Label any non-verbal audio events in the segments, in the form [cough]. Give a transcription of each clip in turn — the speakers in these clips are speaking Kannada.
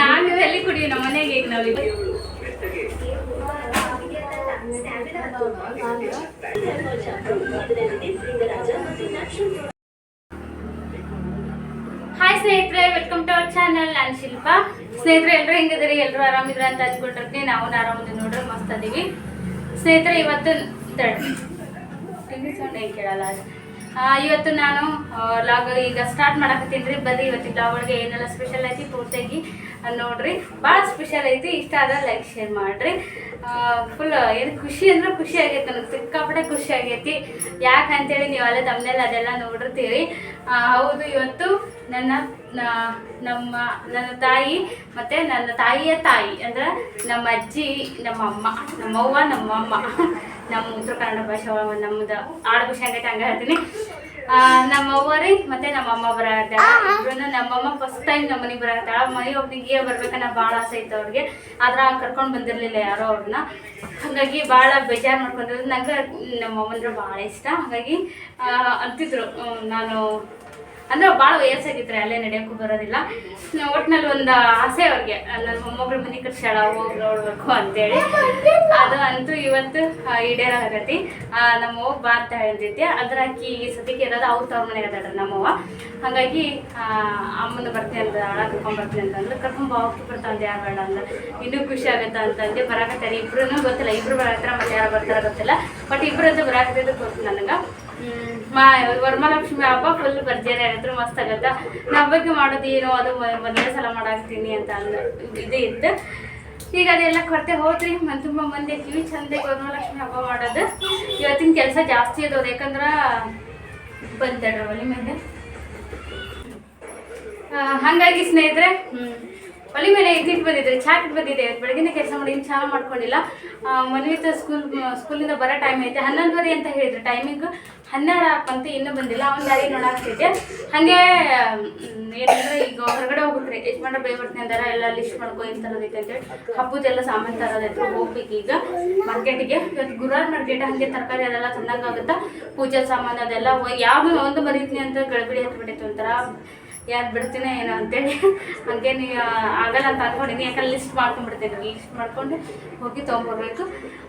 ನಾನು ಎಲ್ಲಿ ಕುಡಿಯೋ ನಮ್ಮ ಮನೆಗೆ ಈಗ ನಾವು ಹಾಯ್ ಸ್ನೇಹಿತರೆ ವೆಲ್ಕಮ್ ಟು ಅವರ್ ಚಾನಲ್ ನಾನು ಶಿಲ್ಪ ಸ್ನೇಹಿತರೆ ಎಲ್ಲರೂ ಹೆಂಗಿದ್ದೀರಿ? ಎಲ್ಲರೂ ಆರಾಮಿದ್ರ ಅಂತ ಅಂದ್ಕೊಂಡಿರ್ತೀನಿ ನಾವು ಆರಾಮಿದ್ದೀವಿ ನೋಡ್ರಿ, ಮಸ್ತ್ ಅದೀವಿ. ಸ್ನೇಹಿತರೆ, ಇವತ್ತು ಕೇಳಲ್ಲ? ಇವತ್ತು ನಾನು ಲಾಗ್ ಈಗ ಸ್ಟಾರ್ಟ್ ಮಾಡಕತ್ತೀನಿ ರೀ. ಇವತ್ತು ಇವತ್ತಿನ ಲಾಗ್ ಒಳಗೆ ಏನೆಲ್ಲ ಸ್ಪೆಷಲ್ ಐತಿ ಪೂರ್ತಿಯಾಗಿ ನೋಡ್ರಿ. ಭಾಳ ಸ್ಪೆಷಲ್ ಐತಿ. ಇಷ್ಟ ಆದ್ರೆ ಲೈಕ್ ಶೇರ್ ಮಾಡ್ರಿ. ಫುಲ್ ಏನು ಖುಷಿ ಅಂದ್ರೆ ಖುಷಿ ಆಗೈತೆ ನನಗೆ ಸಿಕ್ಕಾಪಟ್ಟೆ ಖುಷಿ ಆಗೈತಿ. ಯಾಕೆ ಅಂತೇಳಿ ನೀವೆಲ್ಲ ತಮ್ಮನೆಲ್ಲ ಅದೆಲ್ಲ ನೋಡಿರ್ತೀರಿ. ಹೌದು, ಇವತ್ತು ನನ್ನ ನಮ್ಮ, ನನ್ನ ತಾಯಿ ಮತ್ತೆ ನನ್ನ ತಾಯಿಯ ತಾಯಿ ಅಂದ್ರೆ ನಮ್ಮ ಅಜ್ಜಿ, ನಮ್ಮ ಅಮ್ಮ, ನಮ್ಮವ್ವ, ನಮ್ಮಮ್ಮ. ನಮ್ಮ ಉತ್ತರ ಕನ್ನಡ ಭಾಷೆ ನಮ್ಮದು ಆಡು ಭಾಷೆ ಹಂಗೈತೆ ಹಂಗೆ ಹೇಳ್ತೀನಿ. ನಮ್ಮ ಅವ್ವರಿ ಮತ್ತೆ ನಮ್ಮ ಅಮ್ಮ ಬರತ್ತಾಳ ನಮ್ಮ ಅಮ್ಮ ಫಸ್ಟ್ ಟೈಮ್ ನಮ್ಮ ಮನೆಗೆ ಬರತ್ತಾಳ ಮನೆ ಒಬ್ಬನಿಗೆ ಬರ್ಬೇಕನ್ನ ಭಾಳ ಆಸೆ ಇತ್ತು ಅವ್ರಿಗೆ. ಆದ್ರೆ ಕರ್ಕೊಂಡು ಬಂದಿರಲಿಲ್ಲ ಯಾರೋ ಅವ್ರನ್ನ. ಹಾಗಾಗಿ ಭಾಳ ಬೇಜಾರು ಮಾಡ್ಕೊಂಡ್ರು. ನಂಗೆ ನಮ್ಮ ಅಮ್ಮಂದ್ರೆ ಭಾಳ ಇಷ್ಟ. ಹಾಗಾಗಿ ಅಂತಿದ್ರು ನಾನು ಅಂದ್ರೆ ಭಾಳ ವಯಸ್ಸಾಗಿತ್ತು ಅಲ್ಲೇ ನಡೆಯೋಕ್ಕೂ ಬರೋದಿಲ್ಲ. ಒಟ್ನಲ್ಲಿ ಒಂದು ಆಸೆ ಅವ್ರಿಗೆ. ನನ್ನ ಮೊಮ್ಮಗಳು ಮನೆ ಕಟ್ಸಾಳ ಹೋಗಿ ನೋಡ್ಬೇಕು ಅಂತೇಳಿ. ಅದು ಅಂತೂ ಇವತ್ತು ಈಡೇರಾಗತಿ ನಮ್ಮ ಅವ್ವ ಬಾ ಅಂತ ಅದ್ರ ಆಕಿ ಸದ್ಯಕ್ಕೆ ಇರೋದು ಅವ್ರ ತವ್ರ ಮನೆ ಅದಾಡ್ರಿ ನಮ್ಮವ್ವ ಹಾಗಾಗಿ ಅಮ್ಮನ ಬರ್ತೀನಿ ಅಂತ ಅಳ ಕರ್ಕೊಂಡ್ ಬರ್ತೀನಿ ಅಂತಂದ್ರೆ ಕರ್ಕೊಂಡ್ ಬಾವಕ್ಕೆ ಬರ್ತಾಂದೆ ಯಾರು ಬೇಡ ಅಂದ್ರೆ ಇನ್ನೂ ಖುಷಿ ಆಗುತ್ತೆ ಅಂತಂದೆ ಬರಾಕತ್ತಾರೆ. ಇಬ್ರು ಗೊತ್ತಿಲ್ಲ. ಇಬ್ರು ಬರಾಕತ್ತಾರ ಮತ್ತೆ ಯಾರು ಬರ್ತಾರ ಗೊತ್ತಿಲ್ಲ. ಬಟ್ ಇಬ್ರು ಅಂತ ಬರಾಕತ್ತಿದ್ದು ಗೊತ್ತು ನನಗೆ. ಮಾ, ವರಮಹಾಲಕ್ಷ್ಮಿ ಹಬ್ಬ ಫುಲ್ ಭರ್ಜರಿ ಆಗಿದ್ರು ಮಸ್ತ್ ಆಗತ್ತ. ನಾ ಹಬ್ಬಕ್ಕೆ ಮಾಡೋದು ಏನೋ? ಅದು ಮೊದಲನೇ ಸಲ ಮಾಡಾಕ್ತೀನಿ ಅಂತ ಅಂದ, ಇದು ಇತ್ತು. ಈಗ ಅದೆಲ್ಲ ಕೊರತೆ ಹೋದ್ರಿ. ಮನ್ ತುಂಬ ಮಂದಿ ಕಿವಿ ಚಂದ ವರಮಹಾಲಕ್ಷ್ಮಿ ಹಬ್ಬ ಮಾಡೋದು. ಇವತ್ತಿನ ಕೆಲಸ ಜಾಸ್ತಿ ಅದಾವ್ದು ಯಾಕಂದ್ರೆ ಬಂತಡ್ರಿ ಒಲಿ ಮೇಲೆ. ಹಾಗಾಗಿ ಸ್ನೇಹಿತರೆ ಒಲಿ ಮೇಲೆ ಇದ್ದಿಟ್ಟು ಬಂದಿದೆ ಬಂದಿದ್ದೆ ಇವತ್ತು ಬೆಳಗಿನ ಕೆಲಸ ಮಾಡಿ ಇನ್ನು ಚಾಲ ಮಾಡ್ಕೊಂಡಿಲ್ಲ. ಮನ್ವಿತ ಸ್ಕೂಲ್ ಸ್ಕೂಲಿಂದ ಬರೋ ಟೈಮ್ ಐತೆ. ಹನ್ನೊಂದುವರೆ ಅಂತ ಹೇಳಿದ್ರು. ಟೈಮಿಂಗ್ ಹನ್ನೆರಡು ಹಾಕಂತ ಇನ್ನೂ ಬಂದಿಲ್ಲ. ಅವ್ನು ಗಾಡಿ ನೋಡಾಕ್ತಿದ್ದೆ ಹಾಗೆ ಏನಂದ್ರೆ ಈಗ ಹೊರಗಡೆ ಹೋಗ್ಬೇಕ್ರಿ ಎಷ್ಟು ಮಾಡೋ ಬರ್ತೀನಿ ಅಂದಾರ ಎಲ್ಲ ಲಿಸ್ಟ್ ಮಾಡ್ಕೊ ಏನು ತರೋದೈತೆ ಅಂತೇಳಿ ಹಬ್ಬದೆಲ್ಲ ಸಾಮಾನು ತರೋದೈತೆ ಹೋಗ್ಬೇಕು ಈಗ ಮಾರ್ಕೆಟಿಗೆ ಇವತ್ತು ಗುರುವಾರ ಮಾರ್ಕೆಟ್ ಹಾಗೆ ತರಕಾರಿ ಅದೆಲ್ಲ ತಂದಂಗಾಗುತ್ತಾ? ಪೂಜಾ ಸಾಮಾನು ಅದೆಲ್ಲ ಯಾವ ಒಂದು ಮರೀತೀನಿ ಅಂತ ಗಳಬಿಡಿ ಹತ್ಬಿಟ್ಟೈತೆ ಒಂಥರ ಯಾರು ಬಿಡ್ತೀನೋ ಏನೋ ಅಂತೇಳಿ. ಹಂಗೆ ಆಗಲ್ಲ ಅಂತ ಅನ್ಕೊಂಡಿನಿ. ಯಾಕಂದ್ರೆ ಲಿಸ್ಟ್ ಮಾಡ್ಕೊಂಡ್ಬಿಡ್ತೀನಿ. ಲಿಸ್ಟ್ ಮಾಡ್ಕೊಂಡು ಹೋಗಿ ತೊಗೊಂಬರ್ಬೇಕು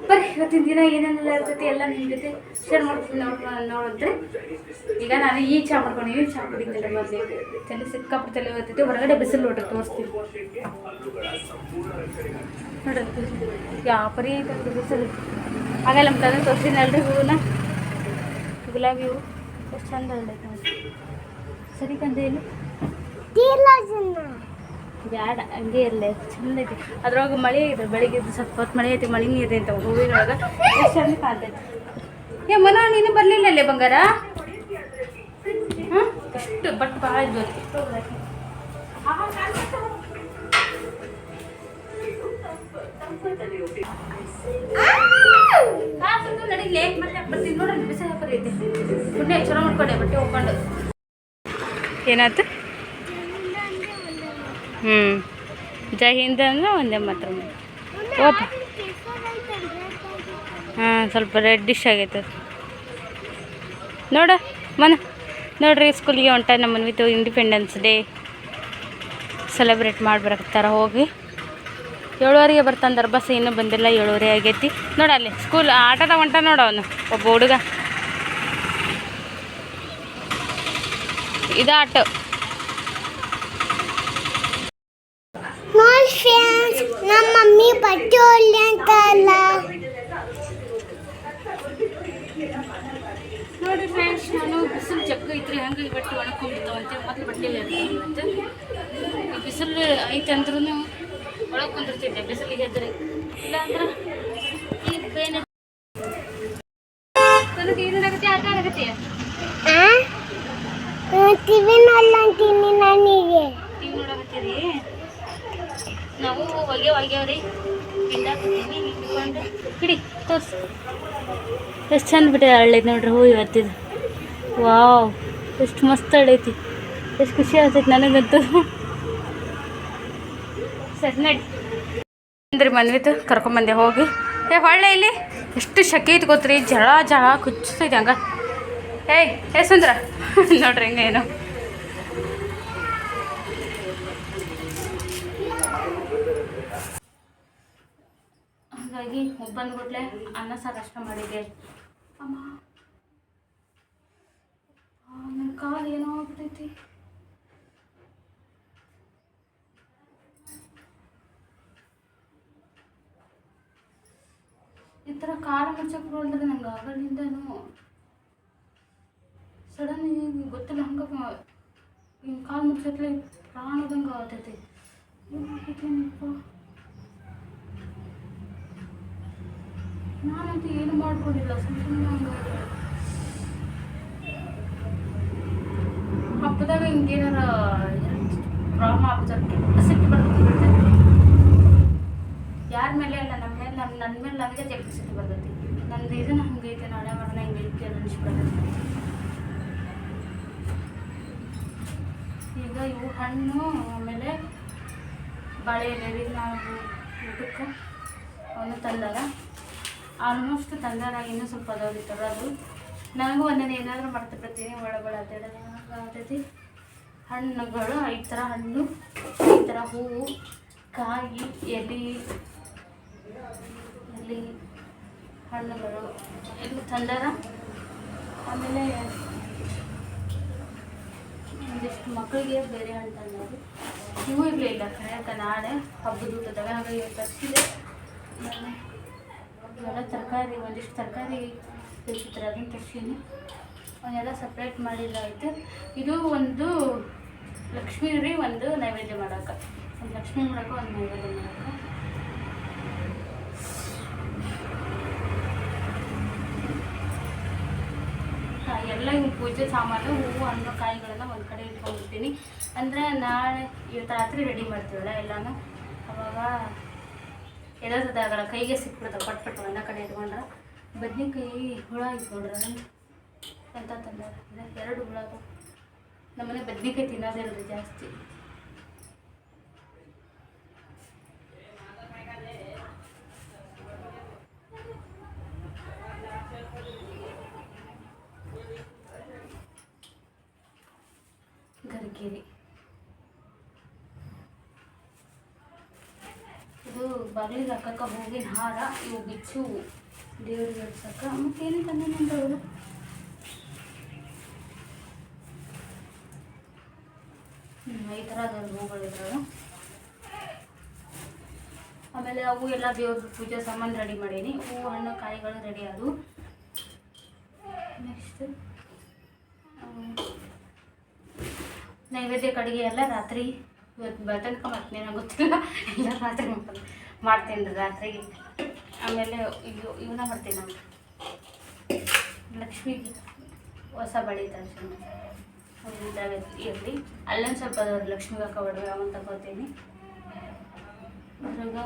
ಬರೀ ಇವತ್ತಿನ ದಿನ ಏನೇನೆಲ್ಲ ಇರ್ತೈತಿ ಎಲ್ಲ ನಿಮ್ಮ ಜೊತೆ ಶೇರ್ ಮಾಡ್ಕೊಂಡು ನೋಡ್ ನೋಡಿದ್ರೆ ಈಗ ನಾನು ಈ ಚಹಾ ಮಾಡ್ಕೊಂಡಿದ್ದೀನಿ ಚಹಾ ಕುಡಿತೀನಿ ಮೊದಲು ತಲೆ ಸಿಕ್ಕಾಪಟ್ಟೆ ತಲೆ ಹೋಗ್ತೈತಿ ಹೊರಗಡೆ ಬಿಸಿಲು ನೋಡ್ರಿ, ತೋರಿಸ್ತೀನಿ. ನೋಡಿ ಯಾವ ಪರಿ ಐತೆ ಬಿಸಿಲು. ಆಗಲ್ಲ ತಂದೆ ತೋರಿಸ್ತೀನಿ ಅಲ್ರಿ ಹೂವನ್ನ? ಗುಲಾಬಿ ಹೂವು ಎಷ್ಟು ಚಂದ ಸರಿ ಕಂದೆ ಬ್ಯಾಡ ಹಂಗೆ ಇರಲಿ ಚಂದ ಐತಿ ಅದ್ರೊಳಗೆ ಮಳೆ ಐತೆ ಬೆಳಿಗ್ಗೆ ಸ್ವಲ್ಪ ಹೊತ್ತು ಮಳೆ ಐತಿ ಮಳೆ ನೀರು ಅಂತ ಹೂವಿನೊಳಗೆ. ಎಷ್ಟು ಚಂದ ಕಾಣ್ತೈತಿ. ಏ ಮನ ನೀನು ಬರಲಿಲ್ಲ ಅಲ್ಲೇ ಬಂಗಾರ? ಹಾಂ ಎಷ್ಟು ಬಟ್ ಭಾಳ ಇದು ಮತ್ತೆ ಬರ್ತೀನಿ ನೋಡ್ರಿ ಬಿಸಿ ಹಾಕರಿ ಐತೆ ಪುಣ್ಯ ಚಲೋ ಮಾಡ್ಕೊಂಡೆ ಬಟ್ಟೆ ಹೋಗ್ಕೊಂಡು ಏನಾಯ್ತು? ಹ್ಞೂ ಜೈ ಹಿಂದ್ ಅಂದ್ರೆ ಒಂದೇ ಮಾತ್ರ ಓಪ್. ಹಾಂ, ಸ್ವಲ್ಪ ರೆಡ್ಡಿಶ್ ಆಗೈತೆ. ನೋಡು, ಮನ, ನೋಡ್ರಿ ಸ್ಕೂಲಿಗೆ ಹೊಂಟ ನಮ್ಮ ಮನ್ವಿತು ಇಂಡಿಪೆಂಡೆನ್ಸ್ ಡೇ ಸೆಲೆಬ್ರೇಟ್ ಮಾಡಿ ಬರಕತ್ತಾರ ಹೋಗಿ. ಏಳುವರೆಗೆ ಬರ್ತಂದ್ರೆ ಬಸ್ ಇನ್ನೂ ಬಂದಿಲ್ಲ, ಏಳುವರೆ ಆಗೈತಿ. ನೋಡ ಅಲ್ಲಿ ಸ್ಕೂಲ್ ಆಟದ ಹೊಂಟ ನೋಡ ಅವನು, ಒಬ್ಬ ಹುಡುಗ. ಇದು ಆಟೋ ನೋಡಿ ಫ್ರೆಂಡ್ಸ್ ನಮ್ಮ ಮಮ್ಮಿ ಬಟ್ಟೆ ಹೊಲಿ ಅಂತ ಅಲ್ಲ ನೋಡಿ ಫ್ರೆಂಡ್ಸ್ ನಾನು ಬಿಸಿಲು ಜಗ್ಗ ಐತ್ರಿ ಹಂಗೆ ಬಟ್ಟೆ ಒಣಕೊಂಡ್ಬಿಡ್ತಾವಂತೆ ಮತ್ತೆ ಬಟ್ಟೆ ಬಿಸಿಲು ಐತೆ ಅಂದ್ರೂ ಒಳಗೆ ಕುಂದಿರ್ತಿದ್ದೆ, ಬಿಸಿಲಿಗೆ ಇಲ್ಲ ಅಂದ್ರೆ ಎಷ್ಟು ಚಂದ ಬಿಟ್ಟಿದೆ ಅಳ್ಳೈತೆ ನೋಡ್ರಿ ಹೂ ಇವತ್ತಿದು. ವಾವ್, ಎಷ್ಟು ಮಸ್ತ್ ಅಳ್ಳೈತಿ ಎಷ್ಟು ಖುಷಿ ಆಗ್ತೈತಿ ನನಗಂತೂ. ಸರಿ, ನಡಿ. ಅಂದ್ರಿ ಮನ್ವಿತು ಕರ್ಕೊಂಬಂದೆ ಹೋಗಿ. ಏ, ಹೊಳ್ಳೆ ಇಲ್ಲಿ. ಎಷ್ಟು ಶಕೆ ಐತಿ ಗೊತ್ತ್ರಿ, ಜಳ ಜಳ ಕುಚ್ಚಿಸೈತಿ ಹಂಗೆ. ಏಯ್, ಏ, ಸುಂದ್ರ. ನೋಡ್ರಿ ಹಿಂಗೆ ಏನು. ಹಾಗಾಗಿ ಒಬ್ಬಂದ್ಬಿಟ್ಲೆ ಅನ್ನ ಸಾರು ಅಷ್ಟ ಮಾಡಿದ್ದೆ. ಅಮ್ಮ ನನ್ನ ಕಾಲು ಏನೋ ಆಗ್ಬಿಟ್ಟೈತಿ ಈ ಥರ ಕಾಲು ಮುಚ್ಚಕ್ಕೆ ಬರೋದ್ರೆ ನಂಗೆ ಆಗಲಿಂದನೂ ಸಡನ್ ಈಗ ಗೊತ್ತಿಲ್ಲ ಹಂಗೆ ಹಿಂಗೆ ಕಾಲು ಮುಚ್ಚತ್ಲೆ ಪ್ರಾಣದಂಗೆ ಆಗತೈತಿ ನಾನಂತೂ ಏನು ಮಾಡ್ಕೊಂಡಿಲ್ಲ ಸುಮ್ಮನೆ ಹಬ್ಬದಾಗ ಹಿಂಗೇನಾರ ಪ್ರಾಬ್ಲಮ್ ಆಗ್ಬಿಟ್ಟು ಸಿಟ್ಟು ಬರ್ತೈತಿ ಯಾರ ಮೇಲೆ ಅಲ್ಲ ನಮ್ಮ ಮೇಲೆ ನಮ್ಮ ನನ್ನ ಮೇಲೆ ನನಗೆ ಜಗ್ಗಿ ಸಿಟ್ಟು ಬರ್ತೈತಿ. ನಂದು ಇದನ್ನ ಹಂಗೈತೆ, ನಾಳೆ ಮಾಡೋಣ ಹಿಂಗೆ ಐತಿ ಅದು ಅನಿಸ್ಬಿಡ್ತೈತಿ ಈಗ ಇವು ಹಣ್ಣು, ಆಮೇಲೆ ಬಾಳೆ ಎಲೆ ನಾವು ಊಟಕ್ಕೆ ಅವನು ತಂದಾರ ಆಲ್ಮೋಸ್ಟ್ ತಂದಾರ, ಇನ್ನೂ ಸ್ವಲ್ಪ ಅದಾವ್ರಿ ತರೋದು ನನಗೂ ಒಂದೊಂದು ಏನಾದರೂ ಮಾಡ್ತಿರ್ತೀನಿ ಒಳಗೊಳ ಆಗ್ತೈತಿ. ಹಣ್ಣುಗಳು, ಈ ಥರ ಹಣ್ಣು, ಈ ಥರ ಹೂವು, ಕಾಯಿ, ಎಲೆ ಎಲೆ, ಹಣ್ಣುಗಳು ಎಲ್ಲ ತಂದಾರ. ಆಮೇಲೆ ಒಂದಿಷ್ಟು ಮಕ್ಕಳಿಗೆ ಬೇರೆ ಹಣ್ಣು ತಂದರು ಇವು ಇರಲಿಲ್ಲ ಕರೆಯಕ್ಕೆ ನಾಳೆ ಹಬ್ಬದ ಊಟದಾಗ ಹಾಗಾಗಿ ತರಿಸಿದೆ. ಇವೆಲ್ಲ ತರಕಾರಿ, ಒಂದಿಷ್ಟು ತರಕಾರಿ ಬೇಕಿತ್ತು ಅದನ್ನು ತರ್ಸೀನಿ. ಅವನ್ನೆಲ್ಲ ಸಪ್ರೇಟ್ ಮಾಡಿದ್ದಾಯಿತು ಇದು ಒಂದು ಲಕ್ಷ್ಮೀ ರೀ, ಒಂದು ನೈವೇದ್ಯ ಮಾಡೋಕೆ. ಒಂದು ಲಕ್ಷ್ಮೀ ಮಾಡೋಕೆ, ಒಂದು ನೈವೇದ್ಯ ಮಾಡೋಕೆ. ಎಲ್ಲ ಇವು ಪೂಜೆ ಸಾಮಾನು, ಹೂವು, ಹಣ್ಣು ಕಾಯಿಗಳನ್ನ ಒಂದು ಕಡೆ ಇಟ್ಕೊಂಡಿರ್ತೀನಿ. ಅಂದರೆ ನಾಳೆ ಇವತ್ತು ರಾತ್ರಿ ರೆಡಿ ಮಾಡ್ತೀವಲ್ಲ ಎಲ್ಲಾನು? ಅವಾಗ ಎದಾಗಲ್ಲ ಕೈಗೆ ಸಿಕ್ಬಿಡ್ತಾವೆ, ಪಟ್ ಪಟ್ಟು ಒಂದ ಕಡೆ ಇಟ್ಕೊಂಡ್ರೆ. ಬದ್ನೆಕಾಯಿ ಹುಳ ಇಟ್ಕೊಂಡ್ರೆ ಎಂತ ತಂದಾರ? ಎರಡು ಹುಳ ನಮ್ಮನೆ ಬದ್ನೆಕಾಯಿ ಇರೋದು ಜಾಸ್ತಿ. ಗರಿಕೇರಿ ಇದು ಬಾಗಿಲಿಗೆ ಹಾಕಕ್ಕ ಹೂವಿನ ಹಾರ, ಇವು ಬಿಚ್ಚು, ದೇವ್ರಿಗೆ ಹಚ್ಚಕ್ಕ ಮತ್ತೇನು ತಂದೇನಂತ ಅವರು ಈ ಥರ ಹೂಗಳಿದ್ದಾವೆ ಆಮೇಲೆ ಅವು ಎಲ್ಲ ದೇವ್ರ ಪೂಜೆ ಸಾಮಾನು ರೆಡಿ ಮಾಡೀನಿ. ಹೂವು ಹಣ್ಣು, ಕಾಯಿಗಳು ರೆಡಿ ಆದವು. ನೆಕ್ಸ್ಟ್ ನೈವೇದ್ಯ ಕಡೆಗೆ ಎಲ್ಲ ರಾತ್ರಿ. ಇವತ್ತು ಬರ್ತನಕ ಮತ್ತೆ ಗೊತ್ತಿಲ್ಲ. ಎಲ್ಲ ರಾತ್ರಿ ಮಾಡ್ತೀನಿ. ಮಾಡ್ತೀನಿ ರೀ ರಾತ್ರಿಗೆ ಆಮೇಲೆ ಇದು ಇವನ್ನ ಮಾಡ್ತೀನಿ ನಾವು ಲಕ್ಷ್ಮಿ ಹೊಸ ಬಳಿ ಇದಾವೆ ಇರಲಿ. ಅಲ್ಲೊಂದು ಸ್ವಲ್ಪ ಲಕ್ಷ್ಮಿ ಅಕ್ಕ ಒಡವೆ ಅವನು ತಗೋತೀನಿ. ಅದ್ರಾಗ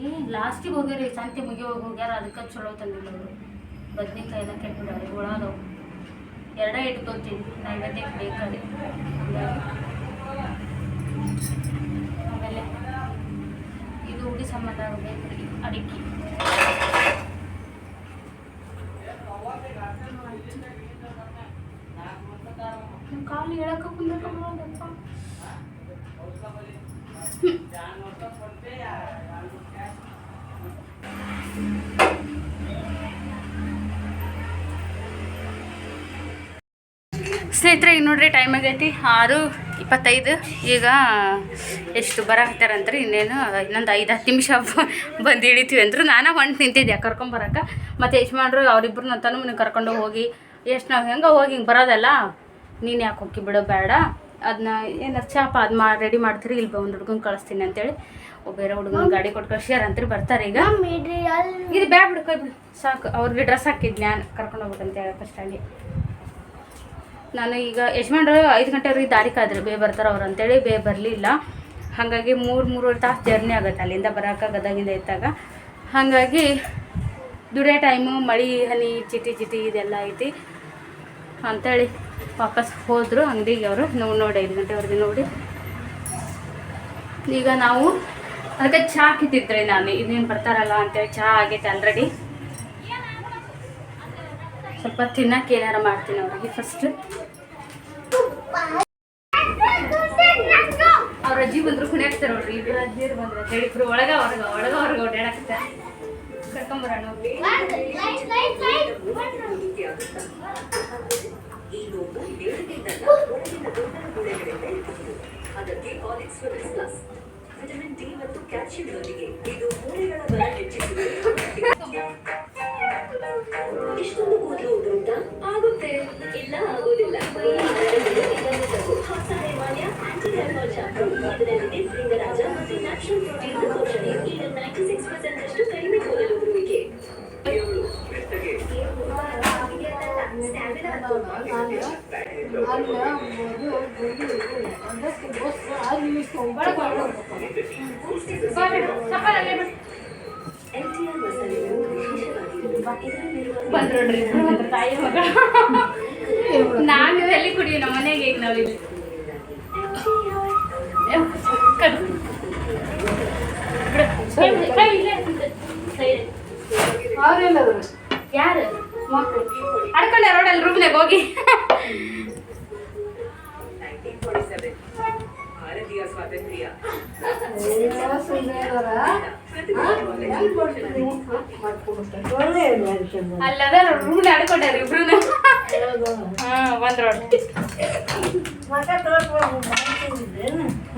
ಏ ಲಾಸ್ಟಿಗೆ ಹೋಗ್ಯಾರ ಈ ಸಂತೆ ಮುಗಿಯೋಗಿ ಹೋಗ್ಯಾರ, ಅದಕ್ಕೆ ಚಲೋ ತಂದಿಲ್ಲ ಅವರು. ಬದ್ನಿಕಾಯಿನ ಹುಳ ಹುಳದವು ಎರಡೇ ಇಟ್ಕೊತೀನಿ ನೈವೇದ್ಯಕ್ಕೆ ಬೇಕಾದ್ರೆ ಆಮೇಲೆ ಇದು ಉಡಿ ಸಂಬಂಧ ಬೇಕ್ರಿ ಅಡಿಕೆ ನನ್ ಕಾಲು ಹೇಳಕ್ಕ ಕುಂದಪ್ಪ ಸ್ನೇಹಿತರೆ ಈಗ ನೋಡ್ರಿ ಟೈಮ್ ಆಗೈತಿ ಆರು ಇಪ್ಪತ್ತೈದು. ಈಗ ಎಷ್ಟು ಬರಕತ್ತಾರಂತ್ರಿ ಇನ್ನೇನು ಇನ್ನೊಂದು ಐದು ಹತ್ತು ನಿಮಿಷ [laughs] ಬಂದು ಇಳಿತೀವಿ ಅಂದರು ನಾನು ಹೊಂಟು ನಿಂತಿದ್ದೆ ಕರ್ಕೊಂಬರಕ್ಕೆ ಮತ್ತು ಯಜಮಾನ್ರು ಅವರಿಬ್ಬರು ನನ್ನ ತನ್ನ ಮನೆಗೆ ಕರ್ಕೊಂಡು ಹೋಗಿ ಎಷ್ಟು ನಾವು ಹೆಂಗೆ ಹೋಗಿ ಹಿಂಗೆ ಬರೋದಲ್ಲ ನೀನು ಯಾಕೆ ಹೋಗಿ ಬಿಡೋ. ಬೇಡ ಅದನ್ನ ಏನಾರು ಚಾಪ ಅದು ಮಾ ರೆಡಿ ಮಾಡ್ತೀರಿ ಇಲ್ಲಿ ಒಂದು ಹುಡ್ಗನ್ ಕಳಿಸ್ತೀನಿ ಅಂತೇಳಿ ಒಬ್ಬೇರ ಬೇರೆ ಹುಡುಗನ ಗಾಡಿ ಕೊಟ್ಟು ಕಳ್ಸ್ಯಾರ ಅಂತ ಬರ್ತಾರೆ ಈಗ. ಇದು ಬ್ಯಾಡ್ ಬಿಡು ಕೈ ಬಿಡು. ಸಾಕು ಅವ್ರಿಗೆ ಡ್ರೆಸ್ ಹಾಕಿದ್ ನಾನು ಕರ್ಕೊಂಡು ಹೋಗ್ಬೇಕಂತ ಹೇಳಿ ಫಸ್ಟ್ ಸ್ಟ್ಯಾಂಡಿಗೆ ನಾನು ಈಗ ಯಜಮಾನ್ರು ಐದು ಗಂಟೆವರೆಗೆ ದಾರಿ ಕಾದ್ರೆ. ಬೇ ಬರ್ತಾರೆ ಅವ್ರು ಅಂತೇಳಿ ಬೇ ಬರಲಿಲ್ಲ. ಹಾಗಾಗಿ ಮೂರು, ಮೂರುವರೆ ತಾಸು ಜರ್ನಿ ಆಗುತ್ತೆ ಅಲ್ಲಿಂದ ಬರೋಕೆ, ಗದಗಿಂದ ಇದ್ದಾಗ ಹಾಗಾಗಿ ದುಡಿಯೋ ಟೈಮು ಮಳೆ, ಹನಿ, ಚಿಟಿ ಚಿಟಿ ಇದೆಲ್ಲ ಐತಿ. ಅಂಥೇಳಿ ವಾಪಸ್ ಹೋದರು ಅಂಗಡಿಗೆ ಅವರು. ನೋಡಿ ನೋಡಿ, ಐದು ಗಂಟೆವರೆಗೆ ನೋಡಿ. ಈಗ ನಾವು ಅದಕ್ಕೆ ಚಹಾ ಹಾಕಿದ್ದಿದ್ರೆ ನಾನು. ಇನ್ನೇನು ಬರ್ತಾರಲ್ಲ ಅಂತೇಳಿ ಚಹಾ ಆಗೈತೆ ಆಲ್ರೆಡಿ ಸ್ವಲ್ಪ ತಿನ್ನಕ್ಕೆ ಏನಾರ ಮಾಡ್ತೀನಿ ಅವ್ರಿಗೆ ಫಸ್ಟ್ ಅವ್ರ ಅಜ್ಜಿ ಬಂದ್ರು ಕುಣಿಯಾಕ್ತಾರೆ ನೋಡ್ರಿ. ಇಬ್ರು ಅಜ್ಜಿಯರು ಬಂದ್ರೆ. ಹೇಳಿಬ್ರು ಒಳಗ, ಹೊರಗ ಒಳಗ, ಹೊರಗ ಓಡಾಡಕ್ತ ಕರ್ಕೊಂಬರೋಣ ಅದಕ್ಕೆ ಕಾಲಿಕ್ಸ್ ಪ್ಲಸ್ ವಿಟಮಿನ್ ಡಿ ಮತ್ತು ಇದು ಮೂಳೆಗಳ ಬಲ ಹೆಚ್ಚಿಸುತ್ತದೆ ಇಷ್ಟೊಂದು ಕೂದಲು ಉದುರುತ್ತಾ ಆಗುತ್ತೆ. ಇಲ್ಲ, ಆಗೋದಿಲ್ಲ. ಹೊಸ ಹಿಮಾಲಯ ಆಂಟಿ ಹೇರ್ ಶಾಂಪು ಇದರಲ್ಲಿದೆ ಶೃಂಗರಾಜ ಮತ್ತು ನ್ಯಾಚುರಲ್ ಪ್ರೋಟೀನ್ ಪೋಷಣೆ ಈಗ ನೈಂಟಿ ಸಿಕ್ಸ್ ಪರ್ಸೆಂಟ್ ಅಷ್ಟು ಕಡಿಮೆ ಕೂದಲು ಉದುರುವಿಕೆ ಬಾ ಬಂದ್ರು ನೋಡ್ರಿ ಇಬ್ರು ತಾಯಿ ಮಗಳು ನಾನು ಎಲ್ಲಿ ಕುಡಿಯೋ ನಮ್ಮ ಮನೆಗೆ ಈಗ ನಾವು ಇಲ್ಲಿ. ಕಡು. ಯಾರು? ಮಕ್ಕಳು. ಅಡ್ಕೊಂಡೆ ರೋಡಲ್ಲಿ ರೂಮ್ನಾಗ ಹೋಗಿ. ಸ್ವಾತಂತ್ರ್ಯ. ಅಡ್ಕೊಂಡಾರ ಇಬ್ರು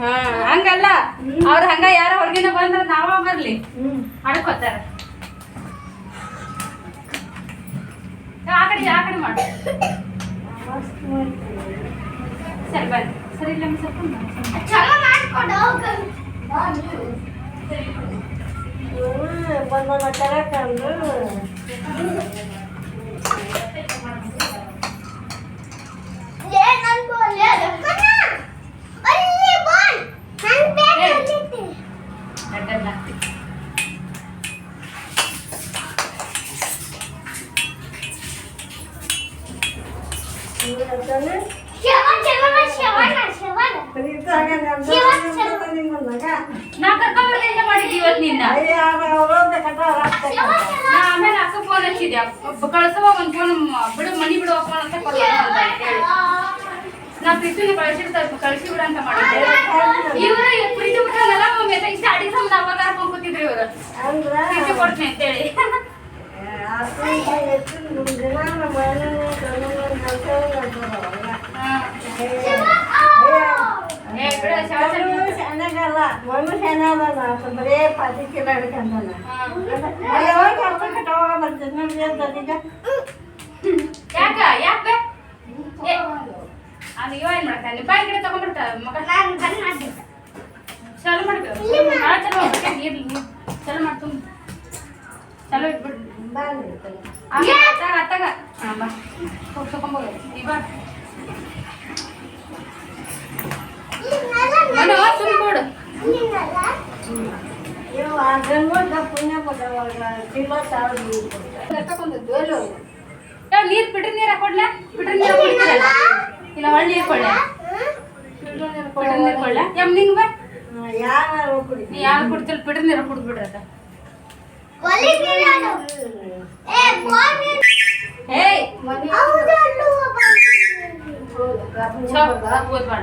ಹಾ ಹಂಗಲ್ಲ. ಅವ್ರ ಹಂಗ ಯಾರ ಹೊರಗಿನ ಬಂದ್ರ ನಾವ ಬರ್ಲಿ. ಅಡ್ಕೋತಾರ ಆ ಕಡೆ ಆ ಕಡೆ ಮಾಡಿ. ಸರಿ, ಬನ್ನಿ. ಸರಿ ಇಲ್ಲ ಸ್ವಲ್ಪ ಚಲೋ ಮಾಡ್ಕೊಂಡು ಹೋಗು ಲೇ ನನ್ ಬಾಲ್ ಲೇ ರಕ್ಕನ ಅಲ್ಲಿ ಬಾಲ್ ನನ್ ಬ್ಯಾಟ್ ಅಲ್ಲಿದೆ ನಡ್ಡಲ್ಲ ಶವನ ಶವನ ಶವನ ನಾ ಕರ್ಕೊಂಡ್ಬರ್ಲಿಂದ ಮಾಡಿದ್ವಿ ಇವತ್ತು ನಿನ್ನ ನಾ ಆಮೇಲೆ ಅಕ್ಕ ಫೋನ್ ಹಚ್ಚಿದ್ದೆ ಒಬ್ಬ ಕಳ್ಸವ ಒಂದ್ ಫೋನ್ ಬಿಡು ಮನಿ ಬಿಡು ಫೋನ್ ಅಂತ ಕೊಡೋಣ ಅಂತ ಹೇಳಿ ಕಳ್ಸಿ ಬಿಡ ಅಂತ ಮಾಡಿದ್ದೆ ಇವ್ರು ಪ್ರೀತಿ ಬಿಟ್ಟಾಗಲ್ಲ ಮಮ್ಮಿ ಅಂತ ಇಷ್ಟ ಅಡಿಗೆ ಸಂಬಂಧ ಅವಾಗ ಕರ್ಕೊಂಡ್ ಕೂತಿದ್ರು ಇವ್ರು. ಪ್ರೀತಿ ಕೊಡ್ತೀನಿ ಅಂತೇಳಿ ಹಾ. ಏ ಬಿಡು ಶಾಸ್ತ್ರ ಯಾಕ ಅದು ಇವ ಏನ್ ಮಾಡ್ತಾನೆ ಬಾಯಿ ಗಿಡ ತಗೊಂಡ್ಬಿಡ್ತಾರ ಮಗ ಚಲೋ ಮಾಡ್ಬೇಕು ಭಾಳ ಚಲೋ ಮಾಡ್ಬೇಕು ನೀರ್ ನೀರ್ ಚಲೋ ಮಾಡ್ತು ಚಲೋ ಇಟ್ಬಿಡು ಆಮೇಲೆ ಅತ್ತಾಗ ಅತ್ತಾಗ ಹಾಂ ಬಾ ಹೋಗಿ ತಗೊಂಬೋದು ಈ ಬಾ ಮನೆ ಸುಮ್ ಕೊಡು ಯಾವ ನೀರ್ ಬಿಟ್ರೆ ನೀರ್ ಹಾಕೊಡ್ಲ ಬಿಟ್ರೆ ನೀರ್ ಹಾಕೊಡ್ತೀರಲ್ಲ ಇಲ್ಲ ಒಳ್ಳೆ ನೀರ್ ಕೊಡ್ಲ ಬಿಟ್ರೆ ನೀರ್ ಕೊಡ್ಲ ಯಮ್ ನಿಂಗ್ ಬಾ. ನೀ ಯಾರು ಕುಡ್ತಿಲ್ಲ ಬಿಟ್ರೆ ನೀರ್ ಕುಡ್ದು ಬಿಡ್ರತ ಒಲಿ ಬೀಳೋದು ಏ ಬಾಲ್ ನೀನು ಏಯ್ ಹೌದಲ್ಲೂ ಚಪ್ ಓದ್ ಮಾಡ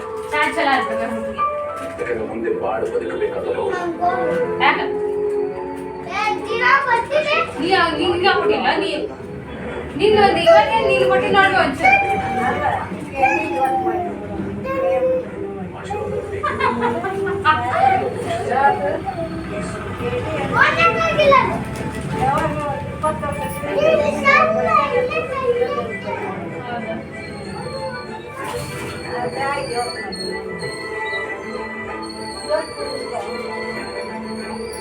ಹ್ಮ್ ಆ, ಚಾ ಕುಡಿಯ ಬೇಸರಿಗೆ ಮಕ್ಕಳಿಗೆ ವಿಶೇಷ ಮಾಡಬೇಡಿ ಚಾ ಬಿಡ್ಸಿ ಒಳ್ಳೆಯದರಿಂದ ಹಾರೈಸಿ ಚಾ ಚಲ ಆಗ್ತದೆ ಹುಡುಗಿ ಯಾಕಂದ್ರೆ ಮುಂದೆ ಬಾಳು ಬದುಕಬೇಕಾದರೂ ಯಾಕ ಏ ದಿನ ಬರ್ತೀನಿ ನೀ ನಿಂಗೆ ಕೊಟ್ಟಿಲ್ಲ ನೀ ನೀನು ಅದು ಇವತ್ತೇ ನೀನು ಕೊಟ್ಟಿ ನೋಡಿ ಒಂಚೂರು ಆಶೀರ್ವಾದ ಬೇಕು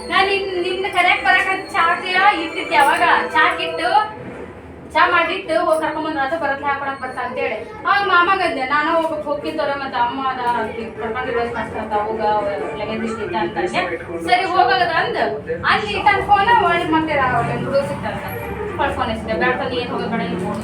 ನಾನು ನಿಮ್ಮ ನಿನ್ನ ಕರೆಯಕ್ ಬರಕ ಚಾಕ್ ಇಟ್ಟಿದ್ದೆ ಯಾವಾಗ ಚಾಕ್ ಇಟ್ಟು ಚಾ ಮಾಡಿಟ್ಟು ಹೋಗಿ ಕರ್ಕೊಂಬಂದ್ ಅದು ಬರತ್ ಹಾಕೊಳಕ್ ಬರ್ತಾ ಅಂತೇಳಿ. ಅವಾಗ ಮಾಮಾಗ ಅಂದೆ, ನಾನು ಹೋಗಕ್ ಹೋಗ್ತಿದ್ದವ್ರೆ ಮತ್ತೆ ಅಮ್ಮ ಅದ ಕರ್ಕೊಂಡಿರೋ ಮಸ್ತ್ ಅವಾಗ ಲಗೇಜ್ ಇಷ್ಟ ಅಂತ ಸರಿ, ಹೋಗದ ಅಂದ್. ಅಲ್ಲಿ ಇಟ್ಟ ಫೋನ್ ಒಳ್ಳೆ ಮತ್ತೆ ಹುಡುಗ ಸಿಗ್ತಾರ ಫೋನ್ ಹಚ್ಚಿದೆ ಬೇಡ ನೀ ಏನು ಹೋಗಬೇಡ ನೀನು ಫೋನ್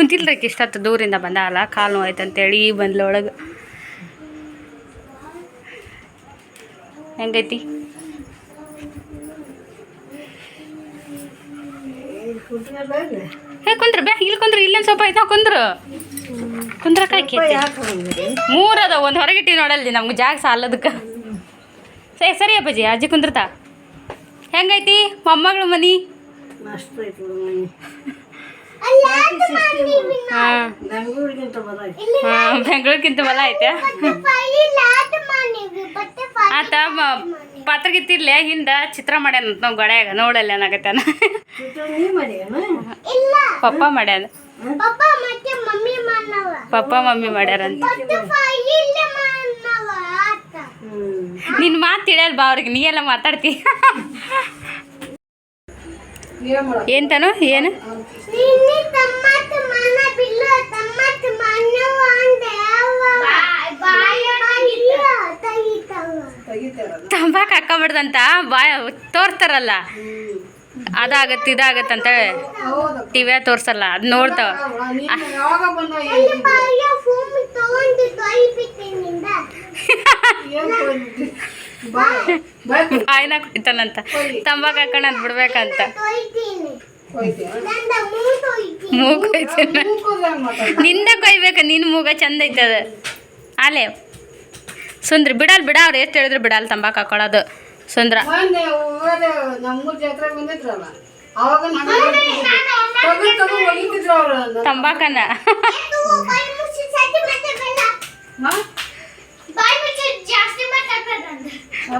ಕುಂತಿಲ್ರಕ್ಕೆ ಇಷ್ಟತ್ತು ದೂರಿಂದ ಬಂದಾಳ? ಕಾಲು ನೋವು ಆಯ್ತು ಅಂತೇಳಿ ಈ ಬಂದ್ಲ ಒಳಗೆ ಹೆಂಗೈತಿ? ಹೇ ಕುಂದ್ರ ಬೇ ಇಲ್ಲಿ ಕುಂದ್ರ ಇಲ್ಲೇನು ಸ್ವಲ್ಪ ಆಯ್ತಾ ಕುಂದ್ರ. ಕುಂದ್ರ ಕಾಕಿ ಮೂರು ಅದಾವ ಒಂದು ಹೊರಗಿಟ್ಟಿ ನೋಡಲ್ರಿ ನಮ್ಗೆ ಜಾಗ ಸಾಲದಕ್ಕೆ. ಸರಿ ಸರಿ ಅಪ್ಪಾಜಿ ಅಜ್ಜಿ ಕುಂದ್ರತಾ? ಹೆಂಗೈತಿ? ಮೊಮ್ಮಗಳು ಮನಿ. ಬೆಂಗಳೂರಿಗಿಂತ ಬಲ ಐತೆ ಆತ ಪಾತ್ರಗಿತ್ತಿರ್ಲೆ ಹಿಂದ ಚಿತ್ರ ಮಾಡ್ಯಾನ ನಾವು ಗೋಡ್ಯಾಗ ನೋಡಲ್ಲ ಏನಾಗತ್ತಾನ ಇಲ್ಲ. ಪಪ್ಪ ಮಾಡ್ಯಾನ. ಪಪ್ಪ ಮತ್ತೆ ಮಮ್ಮಿ ಮಾಡ್ಯಾರಂತ ನಿನ್ ಮಾತು ತಿಳಿಯಲ್ಲ ಬಾ ಅವ್ರಿಗೆ? ನೀ ಎಲ್ಲ ಮಾತಾಡ್ತಿ. ಬಾಯ ಏನು ತಂಬಾಕ್ ಹಾಕೊಂಬಿಡ್ದಂತ ಬಾಯ ತೋರ್ತಾರಲ್ಲ? ಅದಾಗತ್ತೆ ಇದಾಗತ್ತಂತ ಟಿವಿಯ ತೋರ್ಸಲ್ಲ ಅದು ನೋಡ್ತಾವ. ಬಾಯಿನ ಕುಡಿತಾನಂತ. ತಂಬಾಕು ಹಾಕೊಂಡು ಅದು ಬಿಡ್ಬೇಕಂತ. ನಂದ ಮೂಗು ಕೊಯ್ಬೇಕ ನಿನ್ನ ಮೂಗ ಚಂದ ಐತದ. ಆಲೆ. ಸುಂದ್ರಿ ಬಿಡಲ್ ಬಿಡ ಅವ್ರು ಎಷ್ಟು ಹೇಳಿದ್ರು ಬಿಡಲ್ಲ ತಂಬಾಕ್ ಹಾಕೊಳ್ಳೋದು ಸುಂದ್ರ. ಮೊನ್ನೆ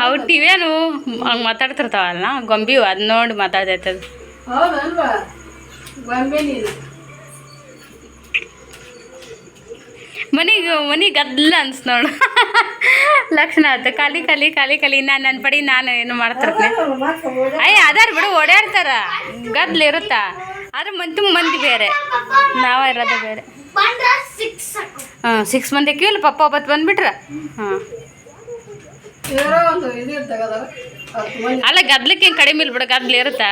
ಅವು ಟಿವಿಯನು ಹಂಗೆ ಮಾತಾಡ್ತಿರ್ತಾವಲ್ಲ ಗೊಂಬಿವು ಅದು ನೋಡಿ ಮಾತಾಡ್ತೈತದ ಹೌದಲ್ವಾ ಮನೆಗೆ ನೀನು. ಮನಿಗೆ ಮನಿ ಗದ್ಲ ಅನ್ಸ್ ನೋಡು. ಲಕ್ಷಣ ಆಯ್ತು ಖಾಲಿ ಖಾಲಿ ಖಾಲಿ ಖಾಲಿ. ನಾನು ನನ್ನ ಪಡಿ ನಾನು ಏನು ಮಾಡ್ತಿರ್ತೀನಿ. ಅಯ್ಯ ಅದಾರ ಬಿಡು ಓಡಾಡ್ತಾರ. ಗದ್ಲ ಇರುತ್ತಾ? ಆದ್ರೆ ಮಂದಿ ಮಂದಿ ಬೇರೆ. ನಾವ ಇರೋದು ಬೇರೆ. ಹಾಂ ಸಿಕ್ಸ್ ಮಂದಿ ಇಲ್ಲ ಪಪ್ಪ ಒಬ್ಬತ್ತು ಬಂದ್ಬಿಟ್ರ? ಹಾಂ. ಅಲ್ಲ ಗದ್ಲಕ್ಕೆ ಕಡಿಮೆ ಇಲ್ಲ ಬಿಡು ಗದ್ಲ ಇರುತ್ತಾ?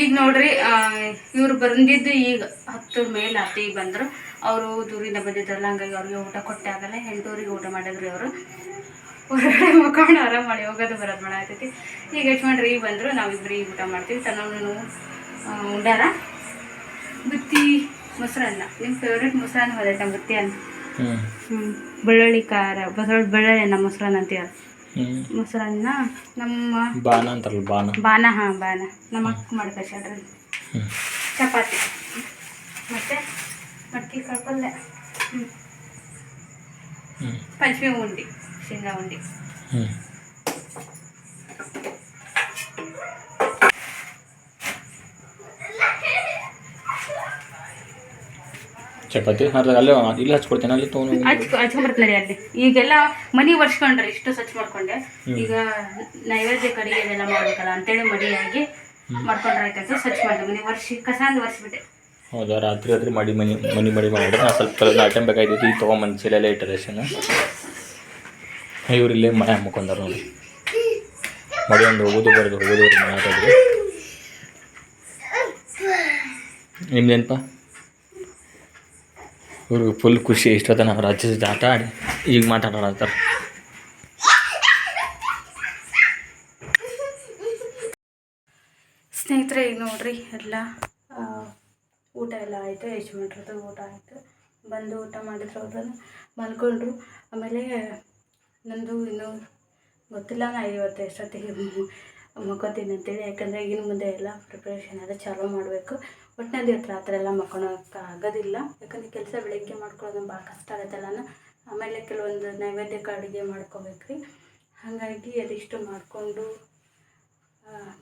ಈಗ ನೋಡ್ರಿ ಇವ್ರು ಬಂದಿದ್ದು ಈಗ ಹತ್ತು ಮೇಲೆ ಹತ್ತಿಗೆ ಈಗ ಬಂದರು. ಅವರು ದೂರಿಂದ ಬಂದಿದ್ರಲ್ಲ ಹಂಗಾಗಿ ಅವ್ರಿಗೆ ಊಟ ಕೊಟ್ಟೆ ಆಗಲ್ಲ. ಎಂಟೂರಿಗೆ ಊಟ ಮಾಡಿದ್ರಿ ಅವರು ಹೊರಗಡೆ ಮಕ್ಕೊಂಡು ಆರಾಮ ಮಾಡಿ ಹೋಗೋದು ಬರೋದು ಮಾಡಾಕೈತಿ ಈಗ ಮಾಡ್ರಿ ಈಗ ಬಂದರು ನಾವಿಬ್ಬರು ಈಗ ಊಟ ಮಾಡ್ತೀವಿ. ತನ್ನೂ ಉಂಡಾರ. ಬುತ್ತಿ ಮೊಸರನ್ನ ನಿಮ್ಮ ಫೇವ್ರೇಟ್ ಮೊಸರನ್ನ ಹೋದೈತೆ ಬುತ್ತಿ ಅನ್ನ? ಹ್ಞೂ ಬೆಳ್ಳುಳ್ಳಿ ಖಾರ ಬಸಳ ಬೆಳ್ಳುಳ್ಳಿ ಅನ್ನ ಮೊಸರನ್ನ ಅಂತೀವಿ ಮೊಸರನ್ನ ನಮ್ಮ ಬಾನ ಅಂತಾರಲ್ಲ ಬಾನ ಬಾನ ಹಾಂ ಬಾನ ನಮ್ಮ ಅಕ್ಕ ಮಾಡ್ಕೊಳ್ರಿ ಚಪಾತಿ. ಮತ್ತೆ? ಮಟ್ಕಿ ಕಳ್ಪಲ್ಲೆ ಹ್ಮ್. ಪಂಚಮಿ ಉಂಡಿ ಶೇಂಗಾ ಉಂಡಿ. ಚಪಾತಿ? ಅಲ್ಲೇ ಇಲ್ಲಿ ಹಚ್ಕೊಡ್ತೇನೆ ಅಲ್ಲಿ ತೊಗೊಂಡು ಹಚ್ಕೊಂಬರ್ತಾರೆ ಹಚ್ಕೊಂಬರ್ತದೆ ಅಲ್ಲಿ ಈಗೆಲ್ಲ ಮನಿ ಒರ್ಸ್ಕೊಂಡ್ರೆ ಇಷ್ಟು ಸ್ವಚ್ಛ ಮಾಡ್ಕೊಂಡೆ. ಈಗ ನೈವೇದ್ಯ ಕಡೆಗೆ ಇದೆಲ್ಲ ಮಾಡ್ಬೇಕಲ್ಲ ಅಂತೇಳಿ ಮಡಿಯಾಗಿ ಮಾಡ್ಕೊಂಡ್ರೆ ಆಯ್ತಂತ ಸ್ವಚ್ಛ ಮಾಡಿದೆ ಮನೆ ವರ್ಷಿ ಕಸ ಅಂದ್ ಒರೆಸ್ಬಿಟ್ಟೆ. ಹೌದಾ, ರಾತ್ರಿ ರಾತ್ರಿ ಮಾಡಿ ಮನಿ ಮನಿ ಮಾಡಿ ಮಾಡಿದ್ರೆ ನಾ ಸ್ವಲ್ಪ ಕಲರ್ ಐಟಮ್ ಬೇಕಾಗಿತ್ತು. ಈಗ ತೊಗೊಂಡು ಮನ್ಸಿಲೆಲ್ಲ ಇಟ್ಟರೆ ರೇಷನ್ ಇವ್ರು ಇಲ್ಲೇ ಮನೆ ಹಾಕೊಂಡಾರ ನೋಡಿ. ಮಡಿ ಒಂದು ಹೋಗೋದು, ಬರೋದು ಹೋಗೋದು, ಬರೋದು ಮಾತಾಡಿದ್ರು ನಿಮ್ದೇನಪ್ಪ ಇವ್ರಿಗೆ ಫುಲ್ ಖುಷಿ ಇಷ್ಟ ನಾವು ರಾಜ್ಯದ ಆಟ ಆಡಿ ಈಗ ಮಾತಾಡೋಣ ಸ್ನೇಹಿತರೆ, ಈಗ ನೋಡ್ರಿ, ಎಲ್ಲ ಊಟ ಎಲ್ಲ ಆಯಿತು ಯಜಮಾನ್ರದ್ದು ಊಟ ಆಯಿತು. ಬಂದು ಊಟ ಮಾಡಿದ್ರು ಅವ್ರನ್ನ ಮಲ್ಕೊಂಡ್ರು. ಆಮೇಲೆ ನಂದು ಇನ್ನೂ ಗೊತ್ತಿಲ್ಲ ನಾ ಇವತ್ತು ಎಷ್ಟೊತ್ತಿಗೆ ಮಕ್ಕೋತೀನಿ ಅಂತೇಳಿ. ಯಾಕಂದರೆ ಇನ್ನು ಮುಂದೆ ಎಲ್ಲ ಪ್ರಿಪ್ರೇಷನ್ ಎಲ್ಲ ಚಾಲೂ ಮಾಡಬೇಕು. ಒಟ್ಟಿನಲ್ಲಿ ಇವತ್ತು ರಾತ್ರಿ ಎಲ್ಲ ಮಕ್ಕೊಳಕ್ಕೆ ಆಗೋದಿಲ್ಲ. ಯಾಕಂದರೆ ಕೆಲಸ ಬೆಳಗ್ಗೆ ಮಾಡ್ಕೊಳ್ಳೋದು ಭಾಳ ಕಷ್ಟ ಆಗುತ್ತಲ್ಲ ಆಮೇಲೆ ಕೆಲವೊಂದು ನೈವೇದ್ಯಕ್ಕೆ ಅಡುಗೆ ಮಾಡ್ಕೋಬೇಕ್ರಿ. ಹಾಗಾಗಿ ಅದಿಷ್ಟು ಮಾಡಿಕೊಂಡು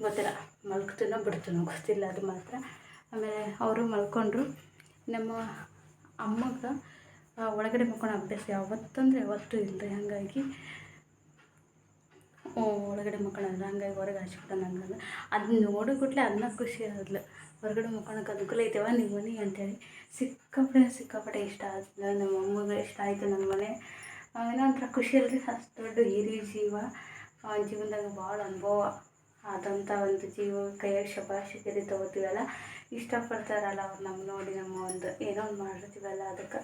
ಗೊತ್ತಿಲ್ಲ. ಮಲ್ಗ್ತೀನೋ ಬಿಡ್ತೀನೋ ಗೊತ್ತಿಲ್ಲ, ಅದು ಮಾತ್ರ. ಆಮೇಲೆ ಅವರು ಮಲ್ಕೊಂಡ್ರು. ನಮ್ಮ ಅಮ್ಮಗೆ ಒಳಗಡೆ ಮಲ್ಕೊಳೋ ಅಭ್ಯಾಸ ಯಾವತ್ತಂದ್ರೆ ಯಾವತ್ತೂ ಇಲ್ಲ. ಹಾಗಾಗಿ ಒಳಗಡೆ ಮಕ್ಕಳ ಹಂಗಾಗಿ ಹೊರಗೆ ಹಾಸ್ಬಿಟ್ಟ ನಂಗೆ ಅದನ್ನ ನೋಡೋ ಕೂಡಲೇ ಅದನ್ನ ಖುಷಿ ಆದ್ಲು. ಹೊರಗಡೆ ಮಕ್ಕಳಕ್ಕೆ ಅನುಕೂಲ ಐತೆವ ನಿಮ್ಮ ಮನೆ ಅಂತೇಳಿ. ಸಿಕ್ಕಾಪಟ್ಟೆ ಸಿಕ್ಕಾಪಟ್ಟೆ ಇಷ್ಟ ಆದ್ಲು. ನಮ್ಮ ಅಮ್ಮಗೆ ಇಷ್ಟ ಆಯಿತು ನಮ್ಮ ಮನೆ. ಏನಂತರ ಏನೋ ಒಂಥರ ಖುಷಿ ಅಲ್ರಿ ಅಷ್ಟು ದೊಡ್ಡ ಹಿರಿಯ ಜೀವ. ಜೀವನದಾಗ ಭಾಳ ಅನುಭವ ಆದಂಥ ಒಂದು ಜೀವ. ಕೈಯಾಗ ಶಬಾಷಿಕತೆ ತಗೋತೀವಲ್ಲ ಇಷ್ಟಪಡ್ತಾರಲ್ಲ ಅವ್ರು ನಮ್ಮ ನೋಡಿ ನಮ್ಮ ಒಂದು ಏನೋ ಒಂದು ಮಾಡಿರ್ತೀವಲ್ಲ ಅದಕ್ಕೆ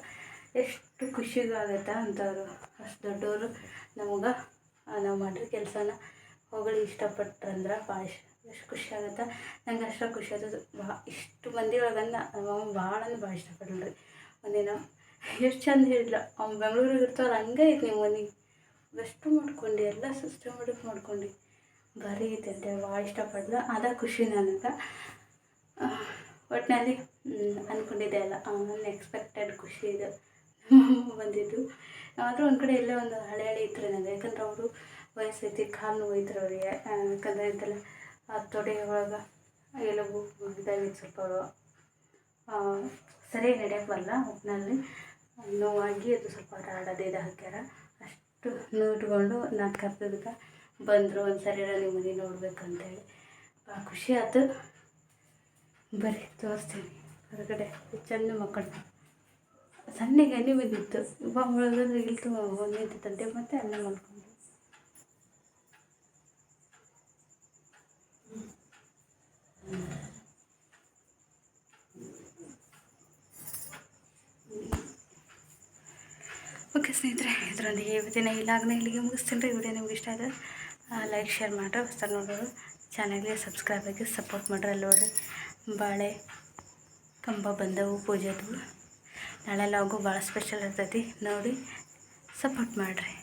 ಎಷ್ಟು ಖುಷಿಗೂ ಆಗುತ್ತೆ ಅಂಥವ್ರು ಅಷ್ಟು ದೊಡ್ಡವರು ನಮ್ಗೆ ನಾವು ಮಾಡಿರೋ ಕೆಲಸನ ಹೊಗಳಿ ಇಷ್ಟಪಟ್ರಂದ್ರೆ ಭಾಳ ಇಷ್ಟ, ಎಷ್ಟು ಖುಷಿ ಆಗುತ್ತೆ. ನಂಗೆ ಅಷ್ಟು ಖುಷಿ ಆಗೋದು ಭಾ ಇಷ್ಟು ಮಂದಿ ಒಳಗಂದ ನಮ್ಮ ಭಾಳ ಅಂದ್ರೆ ಭಾಳ ಇಷ್ಟಪಡಲ್ರಿ. ಒಂದಿನ ಎಷ್ಟು ಚಂದ ಹೇಳಿಲ್ಲ ಅವ್ನು ಬೆಂಗಳೂರಿಗೆ ಇರ್ತಾವಲ್ಲ ಹಂಗೆ ಐತೆ ನಿಮ್ಮ ಮನೆ. ಬೆಸ್ಟು ಮಾಡ್ಕೊಂಡು, ಎಲ್ಲ ಸಿಸ್ಟಮೆಟಿಕ್ ಮಾಡ್ಕೊಂಡು. ಬರೀ ಐತೆ ಅಂತ ಭಾಳ ಇಷ್ಟಪಡ್ಲ ಅದ ಖುಷಿ ನನಗೆ. ಒಟ್ಟಿನಲ್ಲಿ ಅಂದ್ಕೊಂಡಿದ್ದೆ ಅಲ್ಲ ಅನ್ಎಕ್ಸ್ಪೆಕ್ಟೆಡ್ ಖುಷಿ ಇದು [laughs] ಬಂದಿದ್ದು. ಆದರೂ ಒಂದು ಕಡೆ ಎಲ್ಲೇ ಒಂದು ಹಳೆ ಹಳೆ ಇತ್ತು ನನಗೆ ಯಾಕಂದ್ರೆ ಅವರು ವಯಸ್ಸೈತಿ ಕಾಲು ನೋವು ಇದ್ರು ಅವರಿಗೆ ಯಾಕಂದರೆ ಇದೆಲ್ಲ ಆ ತೊಡೆ ಒಳಗೆ ಎಲುಬು ಇದಾಗಿತ್ತು ಸ್ವಲ್ಪ ಆ, ಸರಿ ನಡೆಯಕ್ಕೆ ಬರಲ್ಲ ಒಟ್ಟಿನಲ್ಲಿ ನೋವಾಗಿ ಅದು ಸ್ವಲ್ಪ ಆಡೋದೇ ಇದು ಹಾಕ್ಯಾರ. ಅಷ್ಟು ನೋಡ್ಕೊಂಡು ನಾಲ್ಕು ಕರ್ದದಕ್ಕೆ ಬಂದರು ಒಂದು ಸರಿ ನಿಮ್ಮ ಮನೆ ನೋಡ್ಬೇಕಂತೇಳಿ ಖುಷಿ ಆಯ್ತು ಬರ್ರಿ, ತೋರಿಸ್ತೀನಿ. ಹೊರಗಡೆ, ಚೆಂದ ಮಕ್ಕಳು. ಸಣ್ಣಗೆ ಎಣ್ಣೆ ಬಿದ್ದಿತ್ತು ಇವಾಗ ಇಲ್ಲಿ ಇಲ್ತು ನಿಂತಿತ್ತಂತೆ ಮತ್ತೆ ಅನ್ನ ಮಾಡ್ಕೊಂಡು ಓಕೆ ಸ್ನೇಹಿತರೆ, ಇದರೊಂದಿಗೆ ಇವತ್ತಿನ ಇಲ್ಲಾಗನೇ ಇಲ್ಲಿಗೆ ಮುಗಿಸ್ತೀನಿ ರೀ. ವಿಡಿಯೋ ನಿಮ್ಗೆ ಇಷ್ಟ ಆದ್ರೆ ಲೈಕ್ ಶೇರ್ ಮಾಡಿರಿ. ಹೊಸ ನೋಡೋರು ಚಾನಲ್ಗೆ ಸಬ್ಸ್ಕ್ರೈಬ್ ಆಗಿ ಸಪೋರ್ಟ್ ಮಾಡಿರಿ ಅಲ್ಲಿ ನೋಡ್ರಿ ಬಾಳೆ ಕಂಬ ಬಂದವು ಪೂಜೆದು. ನಾಳೆ ಲಾಗು ಭಾಳ ಸ್ಪೆಷಲ್ ಇರ್ತೈತಿ. ನೋಡಿ ಸಪೋರ್ಟ್ ಮಾಡಿರಿ.